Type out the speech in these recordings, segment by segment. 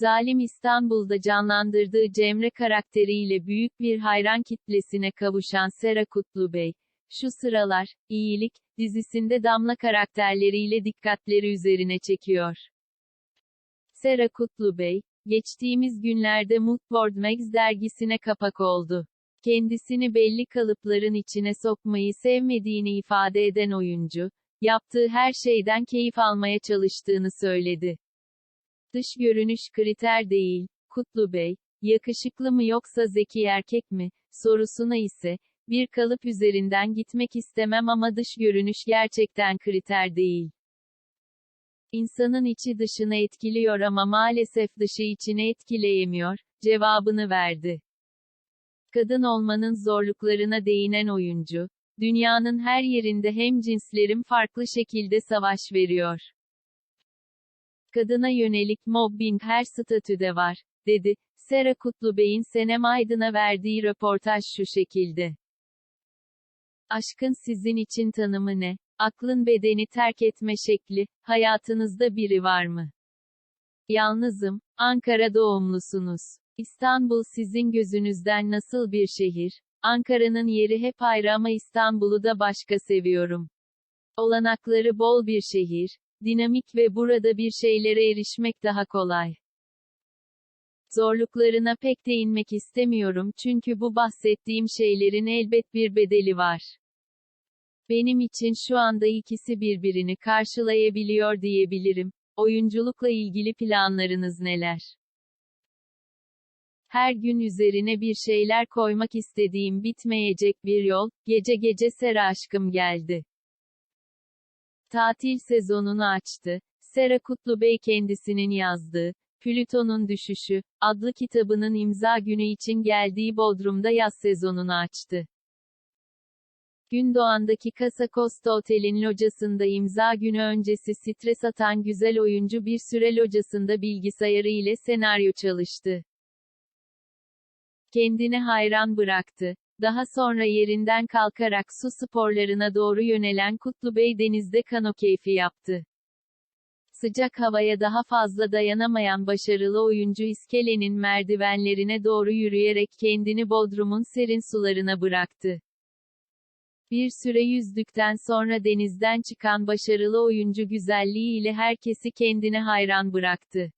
Zalim İstanbul'da canlandırdığı Cemre karakteriyle büyük bir hayran kitlesine kavuşan Sera Kutlubey, şu sıralar, İyilik, dizisinde Damla karakterleriyle dikkatleri üzerine çekiyor. Sera Kutlubey, geçtiğimiz günlerde Moodboard Mags dergisine kapak oldu. Kendisini belli kalıpların içine sokmayı sevmediğini ifade eden oyuncu, yaptığı her şeyden keyif almaya çalıştığını söyledi. Dış görünüş kriter değil, Kutlu Bey, yakışıklı mı yoksa zeki erkek mi, sorusuna ise, bir kalıp üzerinden gitmek istemem ama dış görünüş gerçekten kriter değil. İnsanın içi dışını etkiliyor ama maalesef dışı içini etkileyemiyor, cevabını verdi. Kadın olmanın zorluklarına değinen oyuncu, dünyanın her yerinde hem cinslerin farklı şekilde savaş veriyor. Kadına yönelik mobbing her statüde var, dedi. Sera Kutlubey'in Senem Aydın'a verdiği röportaj şu şekilde. Aşkın sizin için tanımı ne? Aklın bedeni terk etme şekli, hayatınızda biri var mı? Yalnızım, Ankara doğumlusunuz. İstanbul sizin gözünüzden nasıl bir şehir? Ankara'nın yeri hep ayrı ama İstanbul'u da başka seviyorum. Olanakları bol bir şehir, dinamik ve burada bir şeylere erişmek daha kolay. Zorluklarına pek değinmek istemiyorum çünkü bu bahsettiğim şeylerin elbet bir bedeli var. Benim için şu anda ikisi birbirini karşılayabiliyor diyebilirim. Oyunculukla ilgili planlarınız neler? Her gün üzerine bir şeyler koymak istediğim bitmeyecek bir yol, gece gece Sera aşkım geldi. Tatil sezonunu açtı. Sera Kutlubey kendisinin yazdığı, Plüton'un Düşüşü, adlı kitabının imza günü için geldiği Bodrum'da yaz sezonunu açtı. Gündoğan'daki Casa Costa Otel'in locasında imza günü öncesi stres atan güzel oyuncu bir süre locasında bilgisayarı ile senaryo çalıştı. Kendini hayran bıraktı. Daha sonra yerinden kalkarak su sporlarına doğru yönelen Kutlubey denizde kano keyfi yaptı. Sıcak havaya daha fazla dayanamayan başarılı oyuncu iskelenin merdivenlerine doğru yürüyerek kendini Bodrum'un serin sularına bıraktı. Bir süre yüzdükten sonra denizden çıkan başarılı oyuncu güzelliği ile herkesi kendine hayran bıraktı.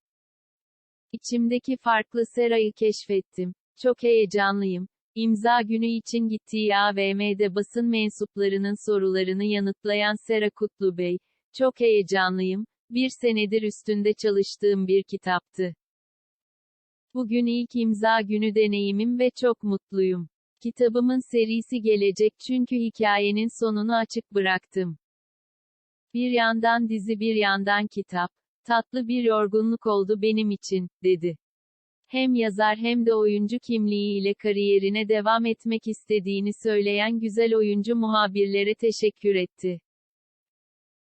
İçimdeki farklı Sera'yı keşfettim. Çok heyecanlıyım. İmza günü için gittiği AVM'de basın mensuplarının sorularını yanıtlayan Sera Kutlu Bey, çok heyecanlıyım, bir senedir üstünde çalıştığım bir kitaptı. Bugün ilk imza günü deneyimim ve çok mutluyum. Kitabımın serisi gelecek çünkü hikayenin sonunu açık bıraktım. Bir yandan dizi bir yandan kitap, tatlı bir yorgunluk oldu benim için, dedi. Hem yazar hem de oyuncu kimliğiyle kariyerine devam etmek istediğini söyleyen güzel oyuncu muhabirlere teşekkür etti.